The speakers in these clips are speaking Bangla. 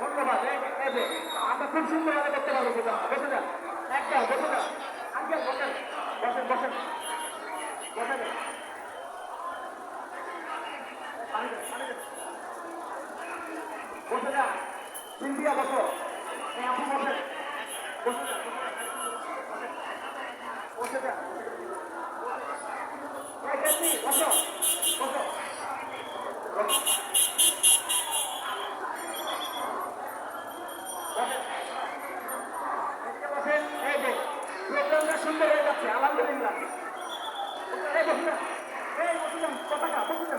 ধন্যবাদ আমরা খুব সুন্দর ভাবে করতে পারব বসে যান একদম বসে যান আঙ্কেল বসেন বসেন বসেন বসেন। বসে। যা চিন্তিয়া বসো। এখন বসে বসে। যা বসো। বসো। প্রোগ্রামটা সুন্দর হয়ে যাচ্ছে, আলহামদুলিল্লাহ। কথা কথা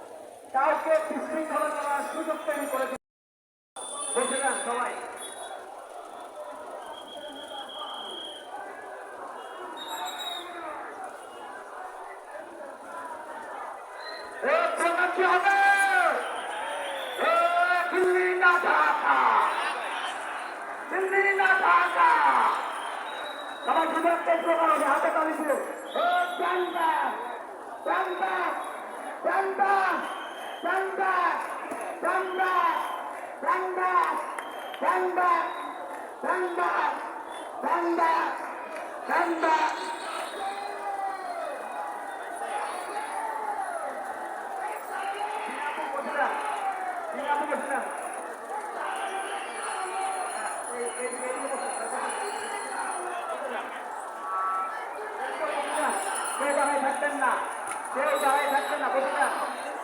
তাকে বিশৃঙ্খলা করার সুযোগ তৈরি করে দিয়েছিলেন সবাই। দিল্লি না ঢাকা। দিল্লি না ঢাকা। আমার জীবন চেষ্টা করা হবে হাতে তালিতে ও panda panda panda Sunda, sunda, sunda, sunda, sunda, sunda, sunda.